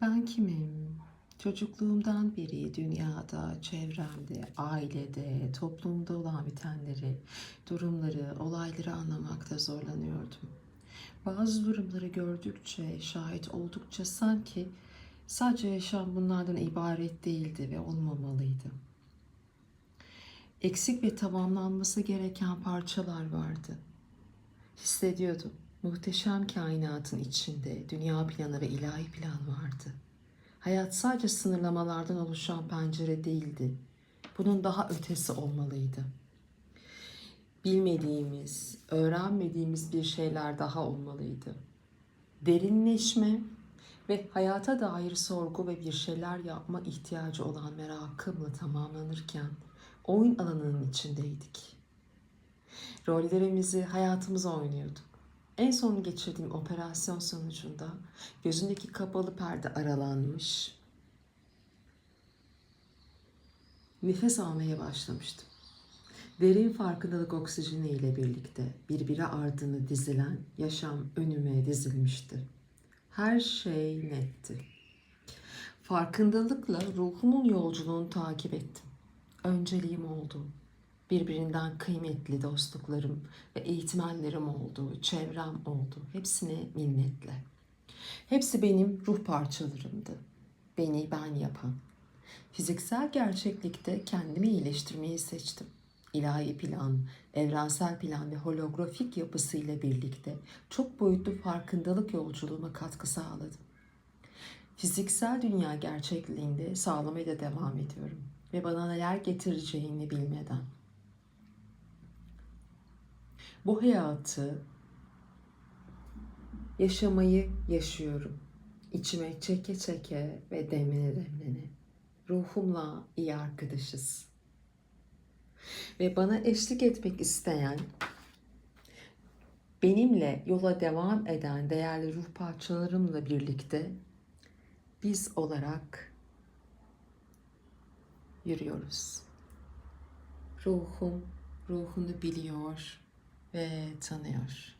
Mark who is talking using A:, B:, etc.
A: Ben kimim? Çocukluğumdan beri dünyada, çevremde, ailede, toplumda olan bitenleri, durumları, olayları anlamakta zorlanıyordum. Bazı durumları gördükçe, şahit oldukça sanki sadece yaşam bunlardan ibaret değildi ve olmamalıydı. Eksik ve tamamlanması gereken parçalar vardı. Hissediyordum. Muhteşem kainatın içinde dünya planı ve ilahi plan vardı. Hayat sadece sınırlamalardan oluşan pencere değildi. Bunun daha ötesi olmalıydı. Bilmediğimiz, öğrenmediğimiz bir şeyler daha olmalıydı. Derinleşme ve hayata dair sorgu ve bir şeyler yapma ihtiyacı olan merakımla tamamlanırken oyun alanının içindeydik. Rollerimizi hayatımıza oynuyorduk. En son geçirdiğim operasyon sonucunda gözündeki kapalı perde aralanmış. Nefes almaya başlamıştım. Derin farkındalık oksijeni ile birlikte birbiri ardını dizilen yaşam önüme dizilmişti. Her şey netti. Farkındalıkla ruhumun yolculuğunu takip ettim. Önceliğim oldu. Birbirinden kıymetli dostluklarım ve eğitmenlerim oldu, çevrem oldu. Hepsine minnetle. Hepsi benim ruh parçalarımdı. Beni ben yapan. Fiziksel gerçeklikte kendimi iyileştirmeyi seçtim. İlahi plan, evrensel plan ve holografik yapısıyla birlikte çok boyutlu farkındalık yolculuğuma katkı sağladım. Fiziksel dünya gerçekliğinde sağlamaya da devam ediyorum ve bana neler getireceğini bilmeden. Bu hayatı yaşamayı yaşıyorum. İçime çeke çeke ve demlene demlene. Ruhumla iyi arkadaşız. Ve bana eşlik etmek isteyen, benimle yola devam eden değerli ruh parçalarımla birlikte biz olarak yürüyoruz. Ruhum ruhunu biliyor ve tanıyor.